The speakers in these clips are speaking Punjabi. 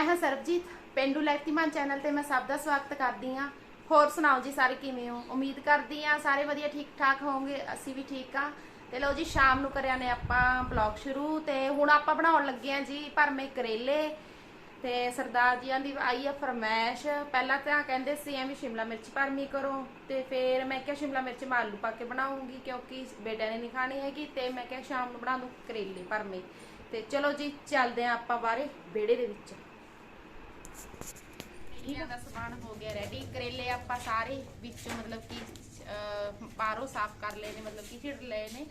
ਮੈਂ ਹਾਂ ਸਰਬਜੀਤ, ਪਿੰਡੂ ਲੈਕਤੀਮਾਨ ਚੈਨਲ ਤੇ ਮੈਂ ਸਭ ਦਾ ਸਵਾਗਤ ਕਰਦੀ ਹਾਂ। ਹੋਰ ਸੁਣਾਓ ਜੀ ਸਾਰੇ ਕਿਵੇਂ ਹੋ? ਉਮੀਦ ਕਰਦੀ ਆ ਸਾਰੇ ਵਧੀਆ ਠੀਕ ਠਾਕ ਹੋਵੋਗੇ, ਅਸੀਂ ਵੀ ਠੀਕ ਆ ਤੇ ਲਓ ਜੀ, ਸ਼ਾਮ ਨੂੰ ਕਰਿਆ ਨੇ ਆਪਾਂ ਬਲੌਗ ਸ਼ੁਰੂ ਤੇ ਹੁਣ ਆਪਾਂ ਬਣਾਉਣ ਲੱਗੇ ਆ ਜੀ ਭਰਮੇ ਕਰੇਲੇ। ਤੇ ਸਰਦਾਰ ਜੀਆਂ ਦੀ ਆਈ ਆ ਫਰਮੈਸ਼ ਪਹਿਲਾਂ ਤਾਂ ਕਹਿੰਦੇ ਸੀ ਐਵੇਂ ਸ਼ਿਮਲਾ ਮਿਰਚ ਭਰਮੀ ਕਰੋ। ਤੇ ਫਿਰ ਮੈਂ ਕਿਹਾ ਸ਼ਿਮਲਾ ਮਿਰਚ ਮੈਂ ਆਲੂ ਪਾ ਕੇ ਬਣਾਉਂਗੀ ਕਿਉਂਕਿ ਬੇਟੇ ਨੇ ਨਹੀਂ ਖਾਣੀ ਹੈਗੀ ਤੇ ਮੈਂ ਕਿਹਾ ਸ਼ਾਮ ਨੂੰ ਬਣਾ ਦੂੰ ਕਰੇਲੇ ਭਰਮੇ। ਤੇ ਚਲੋ ਜੀ, ਚੱਲਦੇ ਆ ਆਪਾਂ ਬਾਰੇ ਵਿਹੜੇ ਦੇ ਵਿੱਚ। ਕਰੇਲਿਆਂ ਦਾ ਸਮਾਨ ਹੋ ਗਿਆ ਰੈਡੀ ਕਰੇਲੇ ਆਪਾਂ ਸਾਰੇ ਵਿੱਚ ਮਤਲਬ ਕਿ ਅਹ, ਬਾਹਰੋਂ ਸਾਫ਼ ਕਰ ਲਏ ਨੇ ਮਤਲਬ ਕਿ ਛਿੜ ਲਏ ਨੇ।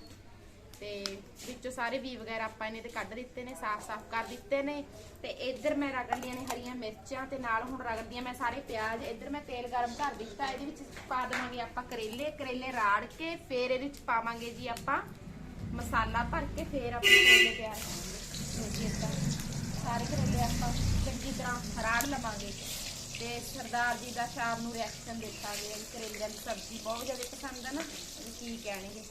ਤੇ ਵਿੱਚੋਂ ਸਾਰੇ ਬੀ ਵਗੈਰਾ ਆਪਾਂ ਇਹਨੇ ਤੇ ਕੱਢ ਦਿੱਤੇ ਨੇ ਸਾਫ਼-ਸਾਫ਼ ਕਰ ਦਿੱਤੇ ਨੇ। ਤੇ ਇੱਧਰ ਮੈਂ ਰਗੜ ਲਈਆਂ ਨੇ ਹਰੀਆਂ ਮਿਰਚਾਂ ਤੇ ਨਾਲ ਹੁਣ ਰਗੜਦੀਆਂ ਮੈਂ ਸਾਰੇ ਪਿਆਜ਼। ਇੱਧਰ ਮੈਂ ਤੇਲ ਗਰਮ ਕਰ ਦਿੱਤਾ ਇਹਦੇ ਵਿੱਚ ਪਾ ਦੇਵਾਂਗੇ ਆਪਾਂ ਕਰੇਲੇ। ਕਰੇਲੇ ਰਾੜ ਕੇ ਫੇਰ ਇਹਦੇ ਵਿੱਚ ਪਾਵਾਂਗੇ ਜੀ ਆਪਾਂ ਮਸਾਲਾ ਭਰ ਕੇ ਫੇਰ ਆਪਾਂ ਕਰੇਲੇ ਤਿਆਰ ਕਰਾਂਗੇ। ਜੀ ਏਦਾਂ ਸਾਰੇ ਕਰੇਲੇ ਆਪਾਂ ਚੰਗੀ ਤਰ੍ਹਾਂ ਰਾੜ ਲਵਾਂਗੇ ਤੇ ਸਰਦਾਰ ਜੀ ਦਾ ਸ਼ਾਮ ਨੂੰ ਰਿਐਕਸ਼ਨ ਦੇਖਾਂਗੇ, ਵੀ ਕਰੇਲਿਆਂ ਦੀ ਸਬਜ਼ੀ ਬਹੁਤ ਜ਼ਿਆਦਾ ਪਸੰਦ ਹੈ ਨਾ ਕੀ ਕਹਿਣਗੇ?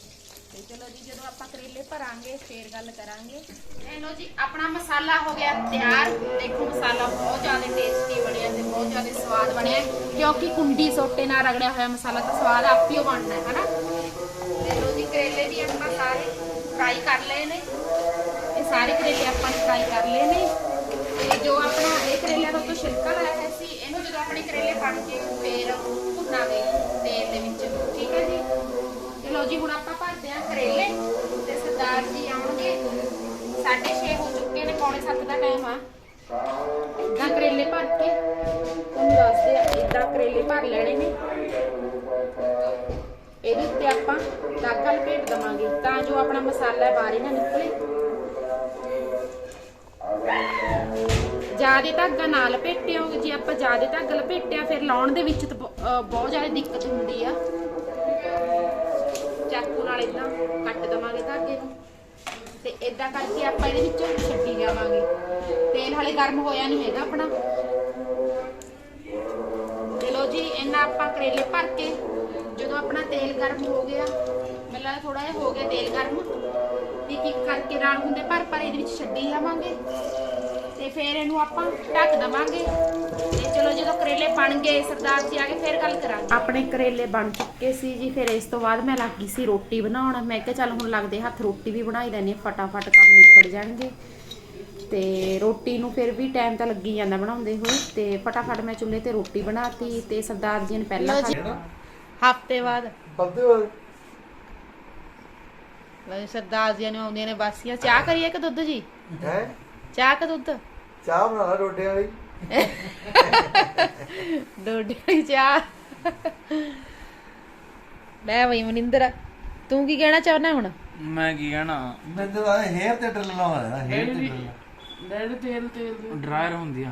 ਤੇ ਚਲੋ ਜੀ, ਜਦੋਂ ਆਪਾਂ ਕਰੇਲੇ ਭਰਾਂਗੇ, ਫੇਰ ਗੱਲ ਕਰਾਂਗੇ। ਇਹ ਲੋ ਜੀ, ਆਪਣਾ ਮਸਾਲਾ ਹੋ ਗਿਆ ਤਿਆਰ। ਦੇਖੋ, ਮਸਾਲਾ ਬਹੁਤ ਜ਼ਿਆਦਾ ਟੇਸਟੀ ਬਣਿਆ ਤੇ ਬਹੁਤ ਜ਼ਿਆਦਾ ਸਵਾਦ ਬਣਿਆ। ਕਿਉਂਕਿ ਕੁੰਡੀ ਸੋਟੇ ਨਾਲ ਰਗੜਿਆ ਹੋਇਆ ਮਸਾਲਾ ਤਾਂ ਸਵਾਦ ਆਪਿਓ ਬਣਨਾ ਹੈ, ਹਨਾ? ਤੇ ਲੋ ਜੀ, ਕਰੇਲੇ ਵੀ ਆਪਾਂ ਸਾਰੇ ਫਰਾਈ ਕਰ ਲਏ ਨੇ। ਇਹ ਸਾਰੇ ਕਰੇਲੇ ਆਪਾਂ ਫਰਾਈ ਕਰ ਲਏ ਨੇ। ਤੇ ਜੋ ਆਪਣਾ ਇਹ ਕਰੇਲਿਆਂ ਦਾ ਤੋਂ ਛਿਲਕਾ ਲਾਇਆ ਹੋਇਆ ਸੀ, ਇਹਨੂੰ ਜਦੋਂ ਆਪਣੇ ਕਰੇਲੇ ਬਣ ਕੇ ਫੇਰ ਭੁੰਨਾਂਗੇ ਤੇਲ ਦੇ ਵਿੱਚ, ਠੀਕ ਹੈ ਜੀ? ਤੇ ਲਓ ਜੀ, ਹੁਣ ਆਪਾਂ ਭਰਦੇ ਆਂ ਕਰੇਲੇ ਤੇ ਸਰਦਾਰ ਜੀ ਆਉਣਗੇ। 6:30 ਹੋ ਚੁੱਕੇ ਨੇ, ਪੌਣੇ 7 ਦਾ ਟਾਈਮ ਆ। ਇਦਾਂ ਕਰੇਲੇ ਭਰ ਕੇ ਤੁਹਾਨੂੰ ਦੱਸਦੇ ਆ ਇਦਾਂ ਕਰੇਲੇ ਭਰ ਲੈਣੇ ਨੇ। ਇਹਦੇ ਉੱਤੇ ਆਪਾਂ ਦਾਗਾ ਲਪੇਟ ਦਵਾਂਗੇ ਤਾਂ ਜੋ ਆਪਣਾ ਮਸਾਲਾ ਹੈ ਬਾਹਰ ਹੀ ਨਾ ਨਿਕਲੇ। ਜਿਆਦੇ ਧਾਗਾ ਨਾ ਲਪੇਟਿਓ ਜੇ ਆਪਾਂ ਜਿਆਦੇ ਧਾਗਾ ਲਪੇਟਿਆ ਫਿਰ ਲਾਉਣ ਦੇ ਵਿੱਚ ਬਹੁਤ ਜ਼ਿਆਦਾ ਦਿੱਕਤ ਹੁੰਦੀ ਆ। ਚਾਕੂ ਨਾਲ ਇਦਾਂ ਕੱਟ ਦਵਾਂਗੇ ਧਾਗੇ ਨੂੰ। ਤੇ ਇਦਾਂ ਕਰਕੇ ਆਪਾਂ ਇਹਦੇ ਵਿੱਚੋਂ ਛੱਡੀ ਜਾਵਾਂਗੇ। ਤੇਲ ਹਲੇ ਗਰਮ ਹੋਇਆ ਨਹੀਂ ਹੈਗਾ ਆਪਣਾ। ਚਲੋ ਜੀ ਇਹਨਾਂ ਆਪਾਂ ਕਰੇਲੇ ਭਰ ਕੇ, ਜਦੋਂ ਆਪਣਾ ਤੇਲ ਗਰਮ ਹੋ ਗਿਆ ਮੱਲਾ ਥੋੜਾ ਜਿਹਾ ਹੋ ਗਿਆ ਤੇਲ ਗਰਮ। ਇੱਕ ਇੱਕ ਕਰਕੇ ਨਾਲ ਹੁੰਦੇ ਭਰ ਭਰ ਇਹਦੇ ਵਿੱਚ ਛੱਡੀ ਜਾਵਾਂਗੇ ਤੇ ਫਿਰ ਇਹਨੂੰ ਆਪਾਂ ਢੱਕ ਦਵਾਂਗੇ। ਤੇ ਚਲੋ ਜਦੋਂ ਕਰੇਲੇ ਬਣ ਗਏ ਸਰਦਾਰ ਜੀ ਆ ਕੇ ਫਿਰ ਗੱਲ ਕਰਾਂਗੇ। ਆਪਣੇ ਕਰੇਲੇ ਬਣ ਚੁੱਕੇ ਸੀ ਜੀ ਫਿਰ ਇਸ ਤੋਂ ਬਾਅਦ ਮੈਂ ਲੱਗ ਗਈ ਸੀ ਰੋਟੀ ਬਣਾਉਣ। ਮੈਂ ਕਿਹਾ ਚੱਲ ਹੁਣ ਲੱਗਦੇ ਹੱਥ ਰੋਟੀ ਵੀ ਬਣਾਈ ਲੈਣੀ ਫਟਾਫਟ ਕੰਮ ਨਿਪਟ ਜਾਣਗੇ। ਤੇ ਰੋਟੀ ਨੂੰ ਫਿਰ ਵੀ ਟਾਈਮ ਤਾਂ ਲੱਗੀ ਜਾਂਦਾ ਬਣਾਉਂਦੇ ਹੋਏ। ਤੇ ਫਟਾਫਟ ਮੈਂ ਚੁੱਲ੍ਹੇ ਤੇ ਰੋਟੀ ਬਣਾਤੀ ਤੇ ਸਰਦਾਰ ਜੀ ਨੇ ਪਹਿਲਾਂ ਹਫ਼ਤੇ ਬਾਅਦ। ਹੋਏ ਲੈ ਸਰਦਾਰ ਜੀ ਨੇ ਆਉਂਦੀਆਂ ਨੇ ਬਾਸੀਆਂ ਚਾਹ ਕਰੀਏ ਕਿ ਦੁੱਧ ਜੀ? ਹੈ? ਚਾਹ ਕਿ ਦੁੱਧ? ਚਾਹ ਬਣਾ ਲਾ ਰੋਟੇ ਵਾਲੀ। ਡੋਡੀ ਵਾਲੀ ਚਾਹ। ਲੈ ਬਈ ਮਨਿੰਦਰ ਤੂੰ ਕੀ ਕਹਿਣਾ ਚਾਹੁੰਦਾ ਹੁਣ? ਮੈਂ ਕੀ ਕਹਿਣਾ? ਮੈਨੂੰ ਤਾਂ ਹੇਅਰ ਤੇ ਡਰਿਲ ਲਾਉਣਾ ਹੈ ਹੇਅਰ ਤੇ ਡਰਿਲ ਡੈਡੀ ਤੇਲ ਤੇਲ ਡਰਾਇਰ ਹੁੰਦੀ ਆ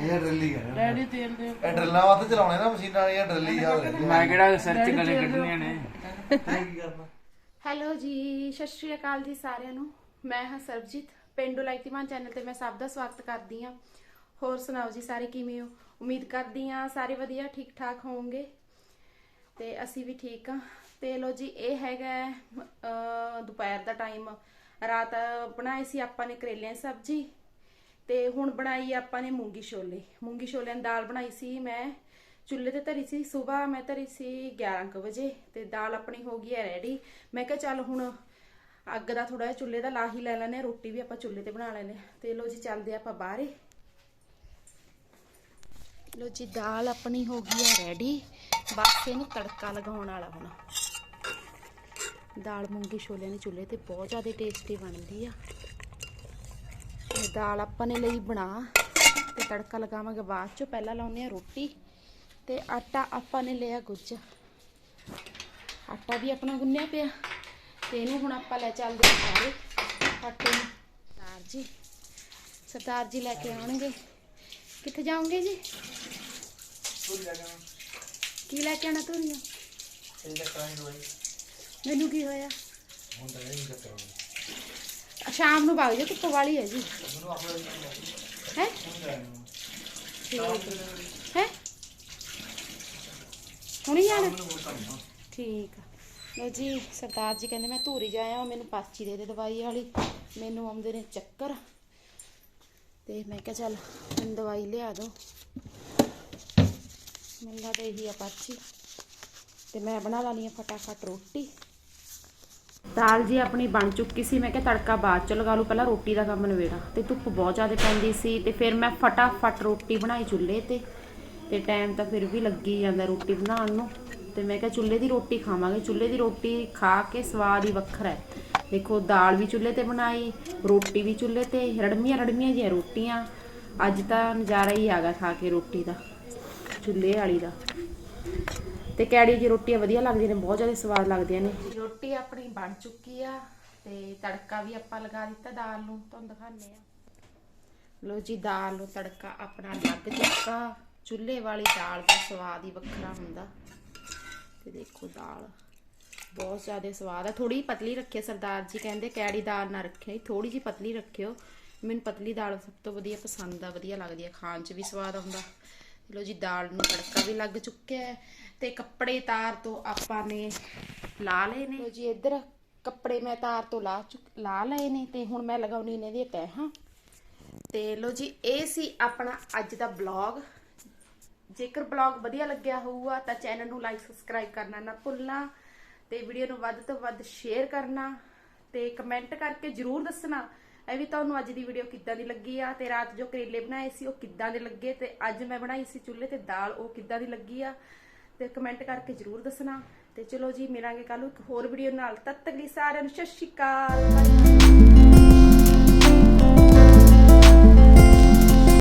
ਹੇਅਰ ਡਰਿਲ ਹੀ ਕਹਿੰਦੇ ਡੈਡੀ ਤੇਲ ਦੇ। ਇਹ ਡਰਿਲਾਂ ਵਾਸਤੇ ਚਲਾਉਣੇ ਨਾ ਮਸ਼ੀਨਾਂ ਵਾਲੀਆਂ ਡਰਿਲ ਆ। ਮੈਂ ਕਿਹੜਾ ਸਿਰ 'ਚ ਗਲੇ ਕੱਢਣੀਆਂ ਨੇ? ਕੀ ਕਰਨਾ? ਹੈਲੋ ਜੀ, ਸਤਿ ਸ਼੍ਰੀ ਅਕਾਲ ਜੀ ਸਾਰਿਆਂ ਨੂੰ। ਮੈਂ ਹਾਂ ਸਰਬਜੀਤ, ਪਿੰਡੂ ਲਾਈਤੀਮਾਨ ਚੈਨਲ ਤੇ ਮੈਂ ਸਭ ਦਾ ਸਵਾਗਤ ਕਰਦੀ ਹਾਂ। ਹੋਰ ਸੁਣਾਓ ਜੀ ਸਾਰੇ ਕਿਵੇਂ ਹੋ? ਉਮੀਦ ਕਰਦੀ ਹਾਂ ਸਾਰੇ ਵਧੀਆ ਠੀਕ ਠਾਕ ਹੋਵੋਗੇ। ਤੇ ਅਸੀਂ ਵੀ ਠੀਕ ਆ ਤੇ ਲੋ ਜੀ, ਇਹ ਹੈਗਾ ਦੁਪਹਿਰ ਦਾ ਟਾਈਮ ਰਾਤ ਬਣਾਏ ਸੀ ਆਪਾਂ ਨੇ ਕਰੇਲਿਆਂ ਦੀ ਸਬਜ਼ੀ। ਤੇ ਹੁਣ ਬਣਾਈ ਆਪਾਂ ਨੇ ਮੂੰਗੀ ਛੋਲੇ। ਮੂੰਗੀ ਛੋਲਿਆਂ ਦੀ ਦਾਲ ਬਣਾਈ ਸੀ ਮੈਂ। ਚੁੱਲ੍ਹੇ ਤੇ ਧਰੀ ਸੀ, ਸਵੇਰ ਮੈਂ ਧਰੀ ਸੀ 11 ਕੁ ਵਜੇ ਤੇ ਦਾਲ ਆਪਣੀ ਹੋ ਗਈ ਹੈ ਰੈਡੀ ਮੈਂ ਕਿਹਾ ਚੱਲ ਹੁਣ ਅੱਗ ਦਾ ਥੋੜਾ ਜਿਹਾ ਚੁੱਲ੍ਹੇ ਦਾ ਲਾਹੀ ਲੈ ਲੈਨੇ ਰੋਟੀ ਵੀ ਆਪਾਂ ਚੁੱਲ੍ਹੇ ਤੇ ਬਣਾ ਲੈਨੇ ਤੇ ਲੋ ਜੀ, ਚੱਲਦੇ ਆਪਾਂ ਬਾਹਰੇ ਲੋ ਜੀ, ਦਾਲ ਆਪਣੀ ਹੋ ਗਈ ਹੈ ਰੈਡੀ ਬਸ ਇਹਨੂੰ ਤੜਕਾ ਲਗਾਉਣ ਵਾਲਾ ਹੁਣ। ਦਾਲ ਮੂੰਗੀ ਛੋਲਿਆਂ ਦੀ ਚੁੱਲ੍ਹੇ ਤੇ ਬਹੁਤ ਜ਼ਿਆਦਾ ਟੇਸਟੀ ਬਣਦੀ ਆ। ਦਾਲ ਆਪਾਂ ਨੇ ਲਈ ਬਣਾ। ਤੇ ਤੜਕਾ ਲਗਾਵਾਂਗੇ ਬਾਅਦ ਚੋਂ, ਪਹਿਲਾਂ ਲਾਉਨੇ ਆ ਰੋਟੀ। ਤੇ ਆਟਾ ਆਪਾਂ ਨੇ ਲਿਆ ਗੁੱਝ। ਆਟਾ ਵੀ ਆਪਣਾ ਗੁੰਨਿਆ ਪਿਆ। ਤੇ ਇਹਨੂੰ ਹੁਣ ਆਪਾਂ ਲੈ ਚੱਲਦੇ ਹਾਂ ਸਾਰੇ ਆਟੇ ਨੂੰ। ਸਰਦਾਰ ਜੀ ਸਰਦਾਰ ਜੀ ਲੈ ਕੇ ਆਉਣਗੇ। ਕਿੱਥੇ ਜਾਓਗੇ ਜੀ? ਕੀ ਲੈ ਕੇ ਆਣਾ ਤੁਰੀਆਂ ਮੈਨੂੰ ਕੀ ਹੋਇਆ? ਸ਼ਾਮ ਨੂੰ ਵਗ ਜਾ ਧੁੱਪ ਵਾਲੀ ਹੈ ਜੀ। ਹੈ? ਹੈ? ਹੁਣੀ ਜਾਣਾ ਠੀਕ ਆ। ਲੋ ਜੀ ਸਰਦਾਰ ਜੀ ਕਹਿੰਦੇ ਮੈਂ ਧੂਰੀ ਜਾਇਆ ਮੈਨੂੰ ਪਾਚੀ ਦੇ ਦੇ ਦਵਾਈ ਵਾਲੀ। ਮੈਨੂੰ ਆਉਂਦੇ ਨੇ ਚੱਕਰ। ਤੇ ਮੈਂ ਕਿਹਾ ਚੱਲ ਮੈਨੂੰ ਦਵਾਈ ਲਿਆ ਦੋ ਮੈਨੂੰ ਲੱਗਦਾ ਇਹੀ ਆ ਪਰਚੀ ਤੇ ਮੈਂ ਬਣਾ ਲਾਣੀ ਆ ਫਟਾਫਟ ਰੋਟੀ। ਦਾਲ ਜੀ ਆਪਣੀ ਬਣ ਚੁੱਕੀ ਸੀ ਮੈਂ ਕਿਹਾ ਤੜਕਾ ਬਾਅਦ ਚ ਲਗਾ ਲੂ ਪਹਿਲਾਂ ਰੋਟੀ ਦਾ ਕੰਮ ਨਵੇੜਾ ਤੇ ਧੁੱਪ ਬਹੁਤ ਜ਼ਿਆਦਾ ਪੈਂਦੀ ਸੀ ਤੇ ਫਿਰ ਮੈਂ ਫਟਾਫਟ ਰੋਟੀ ਬਣਾਈ ਚੁੱਲ੍ਹੇ ਤੇ। ਤੇ ਟਾਈਮ ਤਾਂ ਫਿਰ ਵੀ ਲੱਗੀ ਜਾਂਦਾ ਰੋਟੀ ਬਣਾਉਣ ਨੂੰ। ਤੇ ਮੈਂ ਕਿਹਾ ਚੁੱਲ੍ਹੇ ਦੀ ਰੋਟੀ ਖਾਵਾਂਗੇ। ਚੁੱਲ੍ਹੇ ਦੀ ਰੋਟੀ ਖਾ ਕੇ ਸਵਾਦ ਹੀ ਵੱਖਰਾ ਹੈ। ਦੇਖੋ, ਦਾਲ ਵੀ ਚੁੱਲ੍ਹੇ ਤੇ ਬਣਾਈ, ਰੋਟੀ ਵੀ ਚੁੱਲ੍ਹੇ ਤੇ ਰੜਮੀਆਂ ਰੜਮੀਆਂ ਜਿਹੀਆਂ ਰੋਟੀਆਂ। ਅੱਜ ਤਾਂ ਨਜ਼ਾਰਾ ਹੀ ਆ ਗਿਆ ਖਾ ਕੇ ਰੋਟੀ ਦਾ, ਚੁੱਲ੍ਹੇ ਵਾਲੀ ਦਾ। ਤੇ ਕੈੜੀ ਦੀ ਰੋਟੀਆਂ ਵਧੀਆ ਲੱਗਦੀਆਂ ਨੇ, ਬਹੁਤ ਜ਼ਿਆਦਾ ਸਵਾਦ ਲੱਗਦੀਆਂ ਨੇ। ਰੋਟੀ ਆਪਣੀ ਬਣ ਚੁੱਕੀ ਆ ਤੇ ਤੜਕਾ ਵੀ ਆਪਾਂ ਲਗਾ ਦਿੱਤਾ ਦਾਲ ਨੂੰ, ਤੁਹਾਨੂੰ ਦਿਖਾਉਂਦੇ ਆ। ਲੋ ਜੀ, ਦਾਲ ਨੂੰ ਤੜਕਾ ਆਪਣਾ ਲੱਗ ਚੁੱਕਾ। ਚੁੱਲ੍ਹੇ ਵਾਲੀ ਦਾਲ ਦਾ ਸਵਾਦ ਹੀ ਵੱਖਰਾ ਹੁੰਦਾ। ਤੇ ਦੇਖੋ ਦਾਲ ਬਹੁਤ ਜ਼ਿਆਦਾ ਸਵਾਦ ਆ। ਥੋੜੀ ਪਤਲੀ ਰੱਖਿਓ ਸਰਦਾਰ ਜੀ ਕਹਿੰਦੇ ਕੈੜੀ ਦਾਲ ਨਾ ਰੱਖਿਓ। ਥੋੜੀ ਜੀ ਪਤਲੀ ਰੱਖਿਓ। ਮੈਨੂੰ ਪਤਲੀ ਦਾਲ ਸਭ ਤੋਂ ਵਧੀਆ ਪਸੰਦ ਆ ਵਧੀਆ ਲੱਗਦੀ ਆ ਖਾਣ 'ਚ ਵੀ ਸਵਾਦ ਆਉਂਦਾ। ਲੋ ਜੀ ਦਾਲ ਨੂੰ ਤੜਕਾ ਵੀ ਲੱਗ ਚੁੱਕਿਆ ਹੈ ਤੇ ਕੱਪੜੇ ਤਾਰ ਤੋਂ ਆਪਾਂ ਨੇ ਲਾ ਲਏ ਨੇ। ਲੋ ਜੀ ਇੱਧਰ ਕੱਪੜੇ ਮੈਂ ਤਾਰ ਤੋਂ ਲਾ ਚੁੱਕ ਲਾ ਲਏ ਨੇ ਤੇ ਹੁਣ ਮੈਂ ਲਗਾਉਣੀ ਨੇ ਇਹਦੇ ਤਹਿਾਂ ਤੇ ਲੋ ਜੀ ਇਹ ਸੀ ਆਪਣਾ ਅੱਜ ਦਾ ਬਲੌਗ। ਜੇਕਰ ਬਲੌਗ ਵਧੀਆ ਲੱਗਿਆ ਹੋਊਗਾ ਤਾਂ ਚੈਨਲ ਨੂੰ ਲਾਈਕ ਸਬਸਕ੍ਰਾਈਬ ਕਰਨਾ ਨਾ ਭੁੱਲਣਾ ਤੇ ਵੀਡੀਓ ਨੂੰ ਵੱਧ ਤੋਂ ਵੱਧ ਸ਼ੇਅਰ ਕਰਨਾ ਤੇ ਕਮੈਂਟ ਕਰਕੇ ਜਰੂਰ ਦੱਸਣਾ, ਇਹ ਵੀ ਤੁਹਾਨੂੰ ਅੱਜ ਦੀ ਵੀਡੀਓ ਕਿੱਦਾਂ ਦੀ ਲੱਗੀ ਆ ਤੇ ਰਾਤ ਜੋ ਕਰੇਲੇ ਬਣਾਏ ਸੀ ਉਹ ਕਿੱਦਾਂ ਦੇ ਲੱਗੇ ਤੇ ਅੱਜ ਮੈਂ ਬਣਾਈ ਸੀ ਚੁੱਲ੍ਹੇ ਤੇ ਦਾਲ, ਉਹ ਕਿੱਦਾਂ ਦੀ ਲੱਗੀ ਆ ਤੇ ਕਮੈਂਟ ਕਰਕੇ ਜਰੂਰ ਦੱਸਣਾ ਤੇ ਚਲੋ ਜੀ ਮਿਲਾਂਗੇ ਕੱਲ ਨੂੰ ਇੱਕ ਹੋਰ ਵੀਡੀਓ ਨਾਲ, ਤਦ ਤੱਕ ਲਈ ਸਾਰਿਆਂ ਨੂੰ ਸਤਿ ਸ਼੍ਰੀ ਅਕਾਲ।